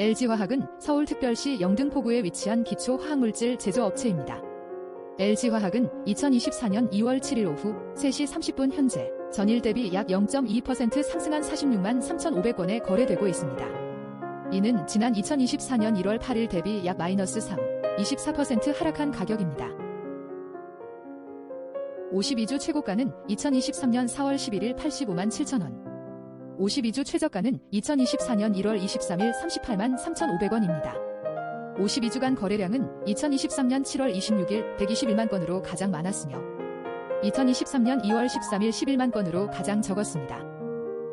LG화학은 서울특별시 영등포구에 위치한 기초화학물질 제조업체입니다. LG화학은 2024년 2월 7일 오후 3시 30분 현재 전일 대비 약 0.2% 상승한 46만 3,500원에 거래되고 있습니다. 이는 지난 2024년 1월 8일 대비 약 마이너스 3, 24% 하락한 가격입니다. 52주 최고가는 2023년 4월 11일 85만 7천원. 52주 최저가는 2024년 1월 23일 38만 3,500원입니다. 52주간 거래량은 2023년 7월 26일 121만 건으로 가장 많았으며 2023년 2월 13일 11만 건으로 가장 적었습니다.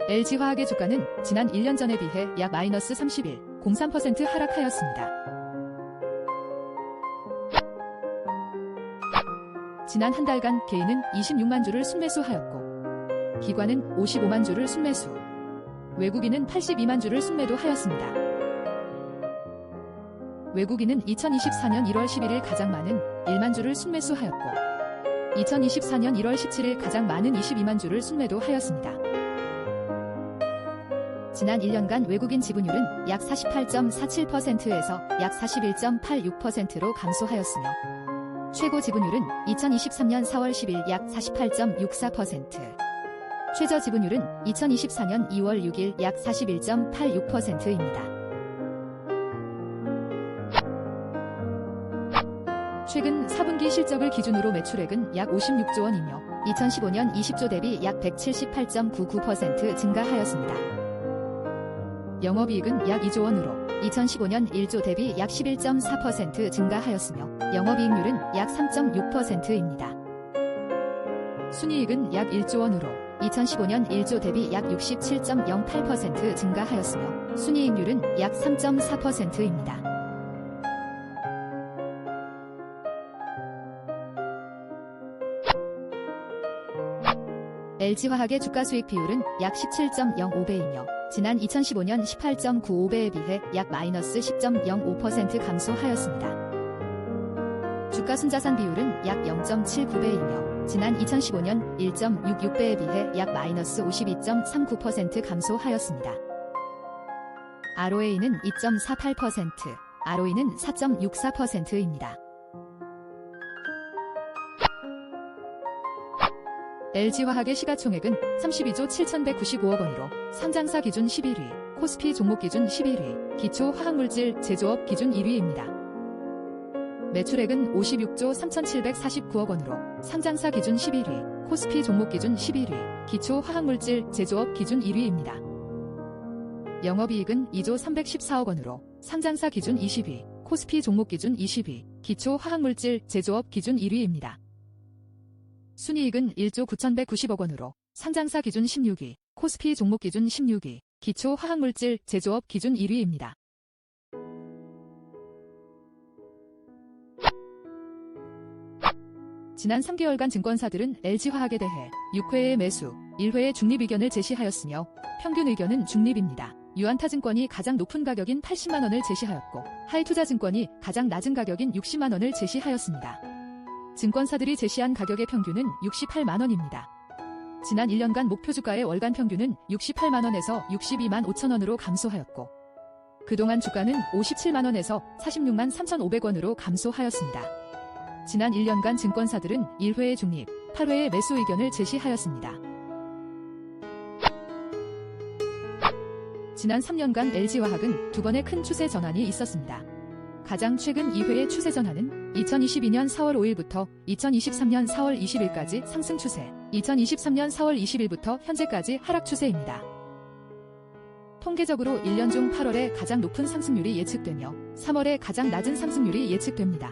LG화학의 주가는 지난 1년 전에 비해 약 마이너스 31, 03% 하락하였습니다. 지난 한 달간 개인은 26만 주를 순매수하였고 기관은 55만 주를 순매수, 외국인은 82만 주를 순매도하였습니다. 외국인은 2024년 1월 11일 가장 많은 1만 주를 순매수하였고 2024년 1월 17일 가장 많은 22만 주를 순매도하였습니다. 지난 1년간 외국인 지분율은 약 48.47%에서 약 41.86%로 감소하였으며 최고 지분율은 2023년 4월 10일 약 48.64%, 최저 지분율은 2024년 2월 6일 약 41.86%입니다. 최근 4분기 실적을 기준으로 매출액은 약 56조 원이며 2015년 20조 대비 약 178.99% 증가하였습니다. 영업이익은 약 2조 원으로 2015년 1조 대비 약 11.4% 증가하였으며 영업이익률은 약 3.6%입니다. 순이익은 약 1조 원으로 2015년 1조 대비 약 67.08% 증가하였으며 순이익률은 약 3.4%입니다. LG화학의 주가 수익 비율은 약 17.05배이며 지난 2015년 18.95배에 비해 약 마이너스 10.05% 감소하였습니다. 주가 순자산 비율은 약 0.79배이며 지난 2015년 1.66배에 비해 약 마이너스 52.39% 감소하였습니다. ROA는 2.48%, ROE는 4.64%입니다. LG화학의 시가총액은 32조 7,195억 원으로 상장사 기준 11위, 코스피 종목 기준 11위, 기초 화학물질 제조업 기준 1위입니다. 매출액은 56조 3,749억 원으로 상장사 기준 11위, 코스피 종목 기준 11위, 기초 화학물질 제조업 기준 1위입니다. 영업이익은 2조 314억 원으로 상장사 기준 20위, 코스피 종목 기준 20위, 기초 화학물질 제조업 기준 1위입니다. 순이익은 1조 9,190억 원으로 상장사 기준 16위, 코스피 종목 기준 16위, 기초 화학물질 제조업 기준 1위입니다. 지난 3개월간 증권사들은 LG화학에 대해 6회의 매수, 1회의 중립 의견을 제시하였으며 평균 의견은 중립입니다. 유한타증권이 가장 높은 가격인 80만원을 제시하였고 하이투자증권이 가장 낮은 가격인 60만원을 제시하였습니다. 증권사들이 제시한 가격의 평균은 68만원입니다. 지난 1년간 목표 주가의 월간 평균은 68만원에서 62만 5천원으로 감소하였고 그동안 주가는 57만원에서 46만 3,500원으로 감소하였습니다. 지난 1년간 증권사들은 1회의 중립, 8회의 매수 의견을 제시하였습니다. 지난 3년간 LG화학은 두 번의 큰 추세 전환이 있었습니다. 가장 최근 2회의 추세 전환은 2022년 4월 5일부터 2023년 4월 20일까지 상승 추세, 2023년 4월 20일부터 현재까지 하락 추세입니다. 통계적으로 1년 중 8월에 가장 높은 상승률이 예측되며 3월에 가장 낮은 상승률이 예측됩니다.